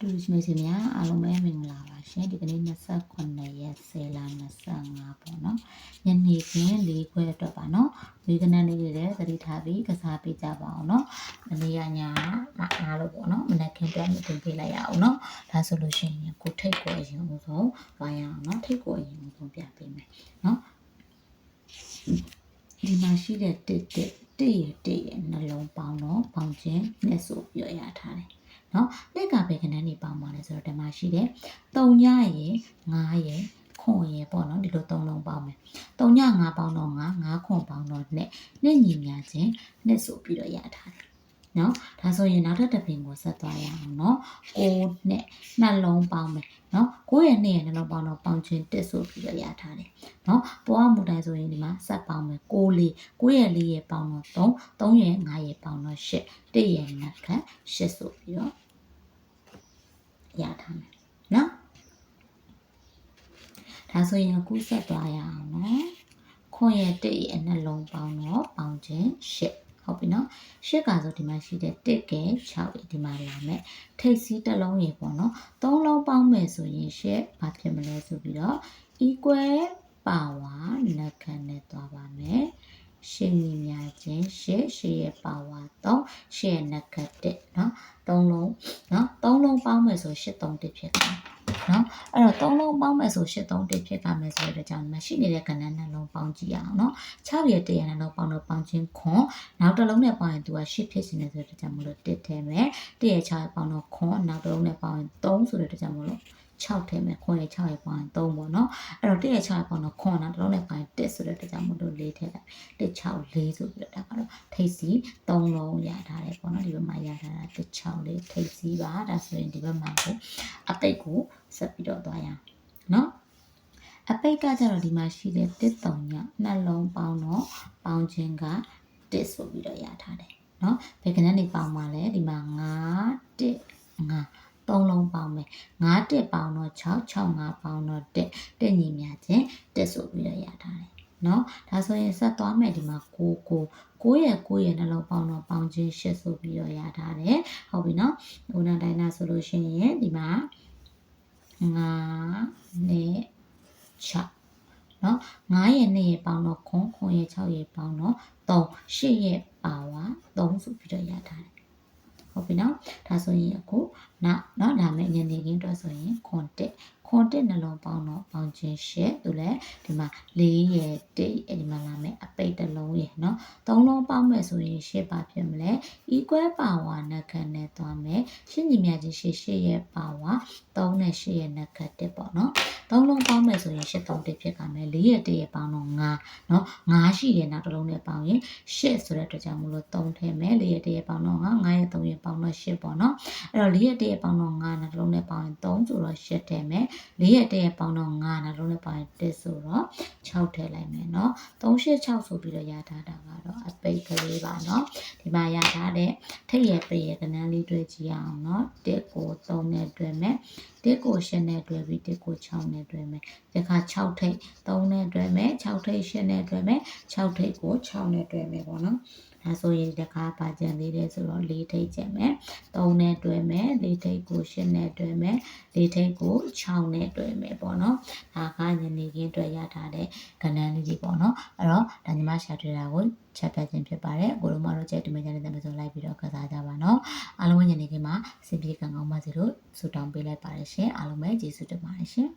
တူရှိမိတ်ဆွေများအားလုံးပဲမင်္ဂလာပါရှင်ဒီကနေ့29ရက်10လ25ပေါ့နော်ညနေခင်း၄ခွဲအတွက်ပါနော်ဝေကနန်းလေးတွေလည်းသတိထားပြီးကစားပေးကြပါအောင်နော်မနေ့ကညာအားလို့ပေါ့နော်မနက်ခင်းအတွက်မြင်ပေးလိုက်ရအောင်နော်ဒါဆိုလို့ရှိရင်ကိုထိတ်ကိုအရင်ဆုံးဝိုင်းရအောင်နော်ထိတ်ကိုအရင်ဆုံးပြပေးမယ်နော်ဒီမှာရှိတဲ့တစ်တစ်တစ်ရတစ်ရနှလုံးပေါင်းတော့ပေါင်းခြင်းနဲ့ဆိုပြရထားတယ် နော်လက်ကဘယ်ခဏနေပေါင်းပါလဲဆိုတော့ဒီမှာရှိတယ်3ညရယ်9ရယ်ခွန်ရယ်ပေါ့နော်ဒီလို3လုံးပေါင်းမယ်3ည9ပေါင်းတော့9 9ခွန်ပေါင်းတော့နှစ်နှစ်ညီမြချင်းနှစ်ဆိုပြီးတော့ရထားတယ်နော်ဒါဆိုရင်နောက်ထပ်တစ်ပင်ကိုဆက်သွားရအောင်နော်6နှစ်နှလုံးပေါင်းမယ်နော် 9ရဲ့2ရဲ့နှလုံးပေါင်းတော့ပေါင်းချင်းတစ်ဆိုပြီးတော့ရထားတယ်နော်ပေါ်အမူတိုင်းဆိုရင်ဒီမှာဆက်ပေါင်းမယ်6လေး9ရဲ့4ရဲ့ပေါင်းတော့3 3ရဲ့5ရဲ့ပေါင်းတော့8 1ရဲ့2ခန့်8ဆိုပြီးတော့ရထားမယ်နော်ဒါဆိုရင်အခုဆက်သွားရအောင်နော်ခွန်ရဲ့တစ်ရဲ့နှလုံးပေါင်းတော့ပေါင်းခြင်း၈ ဟုတ်ပြီနော်၈ကဆိုဒီမှာရှိတဲ့တစ်ကဲ6ရဲ့ဒီမှာလာမယ်ထိပ်စီးတစ်လုံးရေပေါ့နော်၃လုံးပေါင်းမယ်ဆိုရင်၈ဘာဖြစ်မလဲဆိုပြီးတော့ equal power နက်ခတ်နဲ့သွားပါမယ်ရှင်းညီများချင်းရှစ်ရှစ်ရဲ့ power 3ရှစ်ရဲ့နက်ခတ်1เนาะသုံးလုံးเนาะသုံးလုံးပေါင်းမယ်ဆို8 3 1ဖြစ်တယ် နော်အဲ့တော့သုံးလုံးပေါင်းမယ်ဆို831ဖြစ်ကမယ်ဆိုတဲ့ကြောင့်မရှိနေတဲ့ကဏ္ဍနှလုံးပေါင်းကြည့်ရအောင်နော်6ရဲ့100နှလုံးပေါင်းတော့ပေါင်းခြင်းခွန်နောက်တစ်လုံးနဲ့ပေါင်းရင်သူက8ဖြစ်နေတယ်ဆိုတဲ့ကြောင့်မလို့1ထဲမယ်1ရဲ့6ပေါင်းတော့ခွန်နောက်တစ်လုံးနဲ့ပေါင်းရင်3ဆိုတဲ့ကြောင့်မလို့ 6ထဲမှာခွန်ရဲ့6ရဲ့ပေါင်း3ပေါ့နော်အဲ့တော့1ရဲ့6ရဲ့ပေါင်းတော့ခွန်တာတစ်လုံးနဲ့ပေါင်း1ဆိုတဲ့တရားမို့လို့4ထည့်လိုက်1 6 4ဆိုပြီးတော့ဒါကတော့ထိပ်စီ3လုံးရထားတယ်ပေါ့နော်ဒီဘက်မှာရထားတာ1 6 4ထိပ်စီပါဒါဆိုရင်ဒီဘက်မှာကိုအတိတ်ကိုဆက်ပြီးတော့သွားရအောင်နော်အပိတ်ကကျတော့ဒီမှာရှိတဲ့တစ်တုံညနှလုံးပေါင်းတော့ပေါင်းခြင်းကတစ်ဆိုပြီးတော့ရထားတယ်เนาะဘယ်ကနေပေါင်းပါလဲဒီမှာ9 1 9 3လုံးပေါင်းမယ်9တက်ပေါင်းတော့6 6 5ပေါင်းတော့တက်တက်ညီများချင်းတက်ဆိုပြီးတော့ရထားတယ်နော်ဒါဆိုရင်ဆက်သွားမယ်ဒီမှာ6 6 9ရက်9ရက်နှလုံးပေါင်းတော့ပေါင်းချင်း8ဆိုပြီးတော့ရထားတယ်ဟုတ်ပြီနော်ဟိုနာတိုင်းနာဆိုလို့ရှိရင်ဒီမှာ9နဲ့6နော်9ရက်2ရက်ပေါင်းတော့ခွန်ခွန်ရက်6ရက်ပေါင်းတော့3 8ရက်ပါဝါ3ဆိုပြီးတော့ရထားတယ်ဟုတ်ပြီနော်ဒါဆိုရင်အခုနောက်နော်ဒါမဲ့ညနေခင်းအတွက်ဆိုရင်ခွန်တက်ခွန်တက်နှလုံးပေါင်းတော့ပေါင်းခြင်းရှစ်သူလည်းဒီမှာ၄ရဲ့တိအဲ့ဒီမှာလာမယ်အပိတ်တစ်လုံးရဲ့နော်သုံးလုံးပေါင်းမယ်ဆိုရင်ရှစ်ပါဖြစ်မလဲ equal power နှက်ခတ်နဲ့သွားမယ်ရှင်းညီမြချင်းရှစ်ရှစ်ရဲ့ power 3နဲ့ရှစ်ရဲ့နှက်ခတ်တက်ပေါ့နော်သုံးလုံးပေါင်းမယ်ဆိုရင်ရှစ်သုံးတက်ဖြစ်ကမယ်၄ရဲ့တိရဲ့ပေါင်းတော့9နော်9ရှိတယ်နောက်တစ်လုံးနဲ့ပေါင်းရင်ရှစ်ဆိုတဲ့အတွက်ကြောင့်မလို့3ထည့်မယ်၄ရဲ့တိရဲ့ပေါင်းတော့9 9ရဲ့3ရဲ့ပေါင်းတော့ရှစ်ပေါ့နော်အဲ့တော့၄ရဲ့တိ1ရဲ့ပေါင်းတော့9နောက်တစ်လုံးနဲ့ပေါင်းရင်3ဆိုတော့8ထည့်မယ်4ရဲ့1ရဲ့ပေါင်းတော့9နောက်တစ်လုံးနဲ့ပေါင်းရင်1ဆိုတော့6ထည့်လိုက်မယ်เนาะ3 8 6ဆိုပြီးတော့ရထားတာကတော့အပိတ်ကလေးပါเนาะဒီမှာရထားတဲ့ထိတ်ရဲ့ပိတ်ရဲ့ကဏ္ဍလေးတွေ့ကြည့်အောင်เนาะ1ကို3နဲ့တွေ့မယ် 1ကို8နဲ့တွေ့ပြီး1ကို6နဲ့တွေ့မယ်ဒီခါ6ထိတ်3နဲ့တွေ့မယ်6ထိတ်8နဲ့တွေ့မယ်6ထိတ်ကို6နဲ့တွေ့မယ်ပေါ့နော်ဒါဆိုရင်ဒီခါပါကြံသေးတယ်ဆိုတော့4ထိတ်ကျက်မယ်3နဲ့တွေ့မယ်4ထိတ်ကို8နဲ့တွေ့မယ်4ထိတ်ကို6နဲ့တွေ့မယ်ပေါ့နော်ဒါကညနေခင်းတွေ့ရထားတဲ့ကဏ္ဍလေးကြီးပေါ့နော်အဲ့တော့ဒါညီမရှာတွေ့တာကိုချက်ပြခြင်းဖြစ်ပါတယ်ကိုလိုမတို့ချက်ဒီမကြတဲ့တမဆိုလိုက်ပြီးတော့ကစားကြပါနော် အားလုံးညနေခင်းမှာစင်ပြေကံကောင်းပါစေလို့ဆုတောင်းပေးလိုက်ပါတယ်ရှင်အားလုံးပဲကျေးဇူးတင်ပါတယ်ရှင်